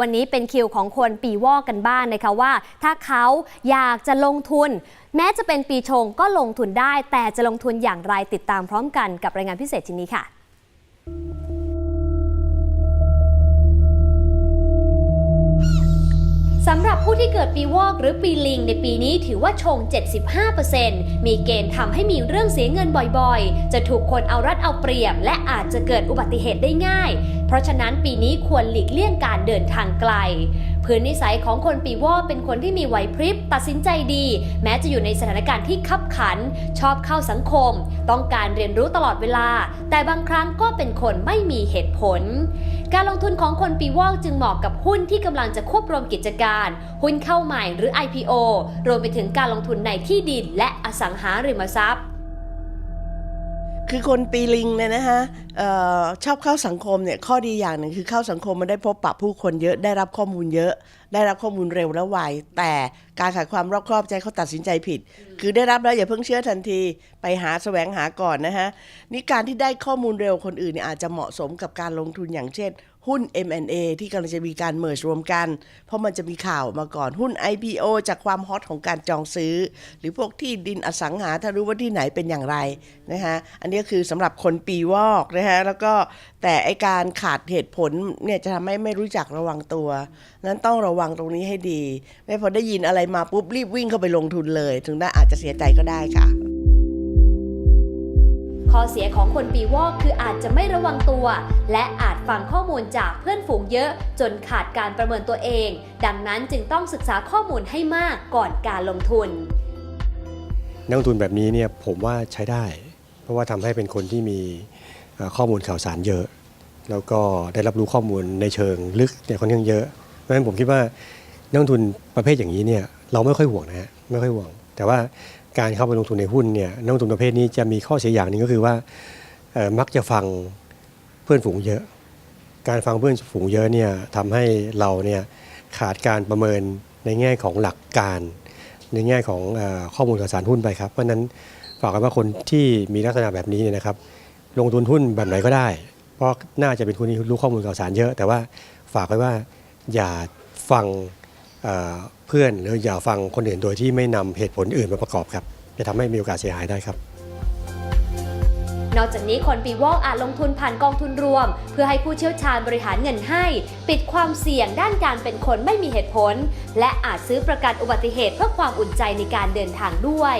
วันนี้เป็นคิวของคนปีวอกกันบ้างนะคะว่า ถ้าเขาอยากจะลงทุน แม้จะเป็นปีชงก็ลงทุนได้ แต่จะลงทุนอย่างไรติดตามพร้อมกันกับรายงานพิเศษชิ้นนี้ค่ะ สำหรับผู้ที่เกิดปีวอกหรือปีลิงในปีนี้ถือว่าชง 75%มีเกณฑ์ทำให้มีเรื่องเสียเงินบ่อยๆ จะถูกคนเอารัดเอาเปรียบ และอาจจะเกิดอุบัติเหตุได้ง่าย เพราะฉะนั้นปีนี้ควรหลีกเลี่ยงการเดินทางไกล พื้นนิสัยของคนปีวอกเป็นคนที่มีไหวพริบตัดสินใจดี แม้จะอยู่ในสถานการณ์ที่คับขัน ชอบเข้าสังคม ต้องการเรียนรู้ตลอดเวลา แต่บางครั้งก็เป็นคนไม่มีเหตุผล การลงทุนของคนปีวอกจึงเหมาะกับหุ้นที่กำลังจะควบรวมกิจการ หุ้นเข้าใหม่หรือ IPO รวมไปถึงการลงทุนในที่ดินและอสังหาริมทรัพย์ คือคนปีลิงเนี่ยนะฮะออชอบเข้าสังคมเนี่ยข้อดีอย่างหนึ่งคือเข้าสังคมมันได้พบปะผู้คนเยอะได้รับข้อมูลเยอะ ได้รับข้อมูลเร็วและไวแต่การขาดความรอบคอบใจเขาตัดสินใจผิด คือได้รับแล้วอย่าเพิ่งเชื่อทันทีไปหาแสวงหาก่อนนะฮะนี่การที่ได้ข้อมูลเร็วคนอื่นเนี่ยอาจจะเหมาะสมกับการลงทุนอย่างเช่น หุ้น M&A ที่กำลังจะมีการเมิร์รวมกัน เพราะมันจะมีข่าวมาก่อนหุ้น IPO จากความฮอตของการจองซื้อ หรือพวกที่ดินอสังหาถ้ารู้ว่าที่ไหนเป็นอย่างไรนะฮะอันนี้คือสำหรับคนปีวอกนะฮะแล้วก็แต่ไอการขาดเหตุผลเนี่ยจะทำให้ไม่รู้จักระวังตัว นั้นต้องระวังตรงนี้ให้ดี ไม่พอได้ยินอะไรมาปุ๊บรีบวิ่งเข้าไปลงทุนเลย ถึงได้อาจจะเสียใจก็ได้ค่ะ ข้อเสียของคนปีวอกคืออาจจะไม่ระวังตัว และอาจฟังข้อมูลจากเพื่อนฝูงเยอะ จนขาดการประเมินตัวเอง ดังนั้นจึงต้องศึกษาข้อมูลให้มากก่อนการลงทุน นักลงทุนแบบนี้เนี่ยผมว่าใช้ได้ เพราะว่าทำให้เป็นคนที่มีเอ่อข้อมูลข่าวสารเยอะแล้วก็ได้รับรู้ข้อมูลในเชิงลึกเนี่ยค่อนข้างเยอะ เพราะฉะนั้นผมคิดว่านักลงทุนประเภทอย่างนี้เนี่ยเราไม่ค่อยห่วงนะฮะไม่ค่อยห่วง แต่ว่าการเข้าไปลงทุนในหุ้นเนี่ยนักลงทุนประเภทนี้จะมีข้อเสียอย่างหนึ่งก็คือว่ามักจะฟังเพื่อนฝูงเยอะ การฟังเพื่อนฝูงเยอะเนี่ยทำให้เราเนี่ยขาดการประเมินในแง่ของหลักการ ในแง่ของอข้อมูลข่าวสารหุ้นไปครับ เพราะฉะนั้นฝากไว้ว่าคนที่มีลักษณะแบบนี้เนี่ยนะครับ ลงทุนหุ้นแบบไหนก็ได้ เพราะน่าจะเป็นคนที่รู้ข้อมูลข่าวสารเยอะ แต่ว่าฝากไว้ว่า อย่าฟังเเพื่อนหรืออย่าฟังคนอื่นโดยที่ไม่นำเหตุผลอื่นมาประกอบครับ จะทำให้มีโอกาสเสียหายได้ครับ นอกจากนี้คนปีวอกอาจลงทุนผ่านกองทุนรวม เพื่อให้ผู้เชี่ยวชาญบริหารเงินให้ ปิดความเสี่ยงด้านการเป็นคนไม่มีเหตุผล และอาจซื้อประกันอุบัติเหตุเพื่อความอุ่นใจในการเดินทางด้วย